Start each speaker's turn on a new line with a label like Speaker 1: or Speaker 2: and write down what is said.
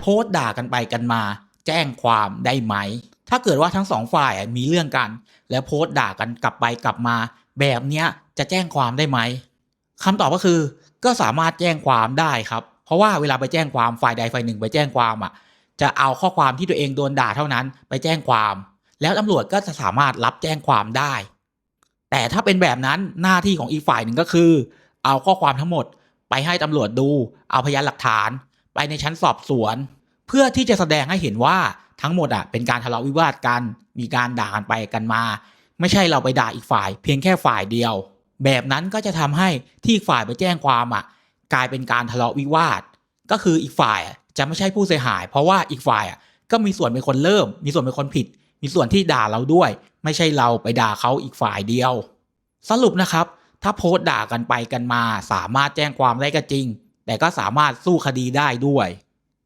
Speaker 1: โพสต์ด่ากันไปกันมา แจ้งความได้ไหม ถ้าเกิดว่าทั้งสองฝ่ายมีเรื่องกัน แล้วโพสต์ด่ากันกลับไปกลับมา แบบเนี้ยจะแจ้งความได้ไหมคำตอบก็คือ ก็สามารถแจ้งความได้ครับ เพราะว่าเวลาไปแจ้งความฝ่ายใดฝ่ายหนึ่งไปแจ้งความอะ จะเอาข้อความที่ตัวเองโดนด่าเท่านั้นไปแจ้งความ แล้วตำรวจก็จะสามารถรับแจ้งความได้ แต่ถ้าเป็นแบบนั้นหน้าที่ของอีกฝ่ายหนึ่งก็คือ เอาข้อความทั้งหมดไปให้ตำรวจดู เอาพยานหลักฐาน ไปในชั้นสอบสวน เพื่อที่จะแสดงให้เห็นว่าทั้งหมดอะเป็นการทะเลาะวิวาทกัน มีการด่ากันไปกันมา ไม่ใช่เราไปด่าอีกฝ่าย เพียงแค่ฝ่ายเดียว แบบนั้นก็จะทำให้ที่ฝ่ายไปแจ้งความอะกลายเป็นการทะเลาะวิวาท ก็คืออีกฝ่ายจะไม่ใช่ผู้เสียหาย เพราะว่าอีกฝ่ายอะก็มีส่วนเป็นคนเริ่ม มีส่วนเป็นคนผิด มีส่วนที่ด่าเราด้วย ไม่ใช่เราไปด่าเขาอีกฝ่ายเดียว สรุปนะครับ ถ้าโพสต์ด่ากันไปกันมา สามารถแจ้งความได้ก็จริง แต่ก็สามารถสู้คดีได้ด้วย